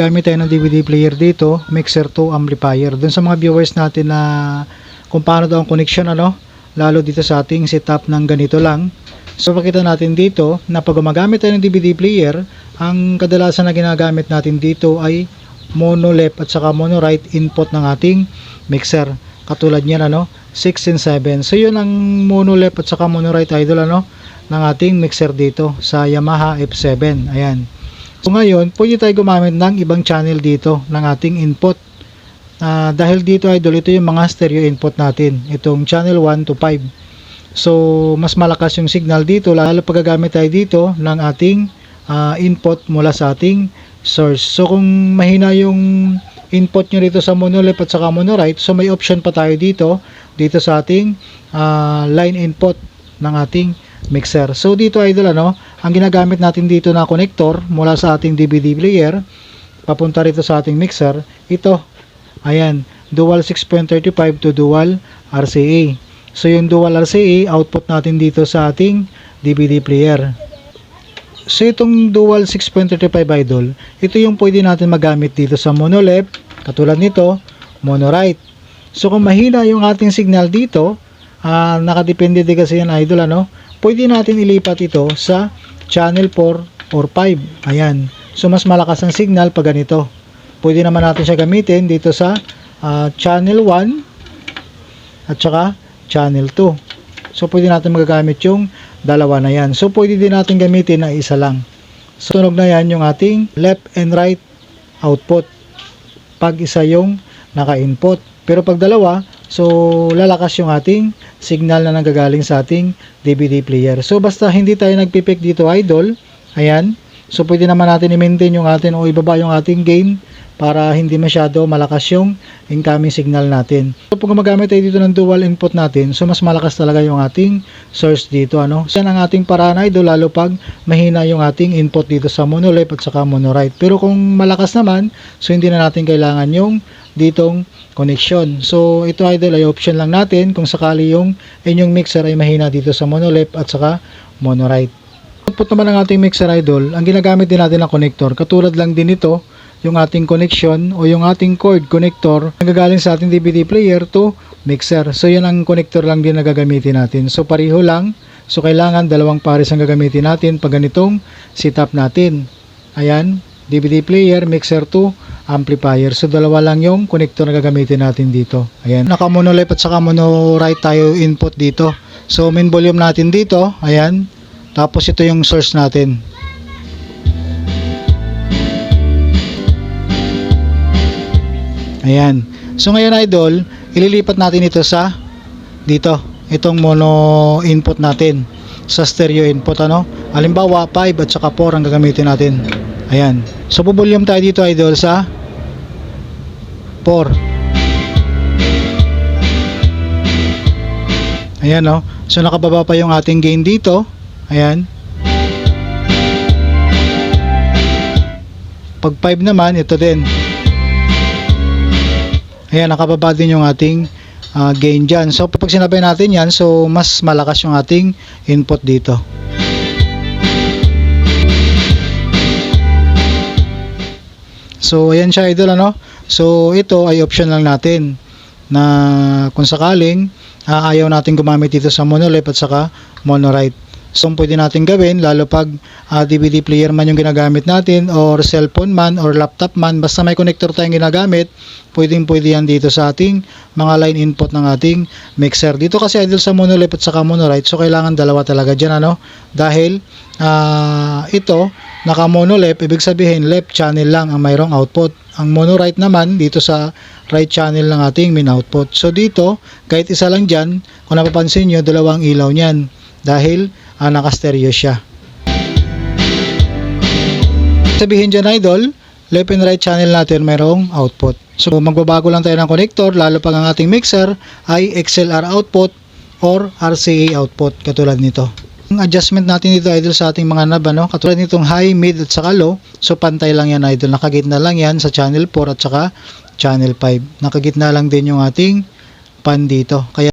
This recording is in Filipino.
Gamit tayo ng DVD player dito, mixer to amplifier. Doon sa mga viewers natin na kung paano daw ang connection ano, lalo dito sa ating setup ng ganito lang. So pakita natin dito na pag gumagamit tayo ng DVD player, ang kadalasan na ginagamit natin dito ay mono left at saka mono right input ng ating mixer. Katulad niyan ano, 6 and 7. So yun ang mono left at saka mono right idol ano ng ating mixer dito sa Yamaha F7. Ayan. So ngayon, pwede tayo gumamit ng ibang channel dito ng ating input. Ah, dahil dito idol, ito yung mga stereo input natin. Itong channel 1 to 5. So, mas malakas yung signal dito, lalo pag gagamit tayo dito ng ating ah, input mula sa ating source. So, kung mahina yung input nyo dito sa mono left at saka mono right, so may option pa tayo dito, dito sa ating ah, line input ng ating mixer. So, dito idol, ano, ang ginagamit natin dito na connector mula sa ating DVD player, papunta rito sa ating mixer, ito, ayan, dual 6.35 to dual RCA. So, yung dual RCA, output natin dito sa ating DVD player. So, itong dual 6.35 idol, ito yung pwede natin magamit dito sa mono left, katulad nito, mono right. So, kung mahina yung ating signal dito, ah nakadepende din kasi yan idol, ano, pwede natin ilipat ito sa channel 4 or 5. Ayan. So, mas malakas ang signal pag ganito. Pwede naman natin siya gamitin dito sa ah, channel 1 at saka channel 2. So, pwede natin magagamit yung dalawa na yan. So, pwede din natin gamitin na isa lang. So, tunog na yan yung ating left and right output. Pag isa yung naka-input. Pero pag dalawa, so lalakas yung ating signal na nanggagaling sa ating DVD player. So, basta hindi tayo nagpipick dito idol, ayan. So, pwede naman natin i-maintain yung atin o ibaba yung ating gain para hindi masyado malakas yung incoming signal natin. So, pag gumagamit tayo dito ng dual input natin, so mas malakas talaga yung ating source dito. Ano? So, yan ang ating paraan idol, lalo pag mahina yung ating input dito sa mono left at saka mono right. Pero kung malakas naman, so hindi na natin kailangan yung ditong connection. So, ito idol ay option lang natin kung sakali yung inyong mixer ay mahina dito sa mono left at saka mono right. Output naman ng ating mixer idol, ang ginagamit din natin ng connector, katulad lang din ito, yung ating connection o yung ating cord connector nagagaling sa ating DVD player to mixer. So, yan ang connector lang din na gagamitin natin. So, pareho lang. So, kailangan dalawang pares ang gagamitin natin pag ganitong setup natin. Ayan, DVD player, mixer to amplifier. So, dalawa lang yung connector na gagamitin natin dito. Ayan, naka-mono left at saka mono right tayo input dito. So, main volume natin dito. Ayan, tapos ito yung source natin. Ayan. So ngayon idol, ililipat natin ito sa dito. Itong mono input natin sa stereo input ano. Halimbawa 5 at saka 4 ang gagamitin natin. Ayan. So bubulyum tayo dito idol sa 4. Ayan no. So nakababa pa yung ating gain dito. Ayan. Pag 5 naman, ito din. Ayan, nakababa din yung ating ah, gain dyan. So, pag sinabi natin yan, so mas malakas yung ating input dito. So, ayan siya idol, ano? So, ito ay option lang natin na kung sakaling ah, ayaw natin gumamit dito sa mono left at saka mono right. So, pwede natin gawin, lalo pag ah, DVD player man yung ginagamit natin or cellphone man or laptop man, basta may connector tayong ginagamit, pwedeng pwede yan dito sa ating mga line input ng ating mixer. Dito kasi idol sa mono left at saka mono right, so kailangan dalawa talaga dyan, ano? Dahil ah, ito, naka mono left, ibig sabihin left channel lang ang mayroong output. Ang mono right naman, dito sa right channel ng ating main output. So dito, kahit isa lang dyan, kung napapansin nyo, dalawang ilaw niyan. Dahil ah, naka-stereo siya. Sabihin dyan idol, left and right channel natin mayroong output. So magbabago lang tayo ng connector, lalo pag ang ating mixer ay XLR output or RCA output, katulad nito. Ang adjustment natin dito idol sa ating mga knob, ano? katulad nitong high, mid at saka low, so pantay lang yan idol, nakagitna lang yan sa channel 4 at saka channel 5. Nakagitna lang din yung ating pan dito. Kaya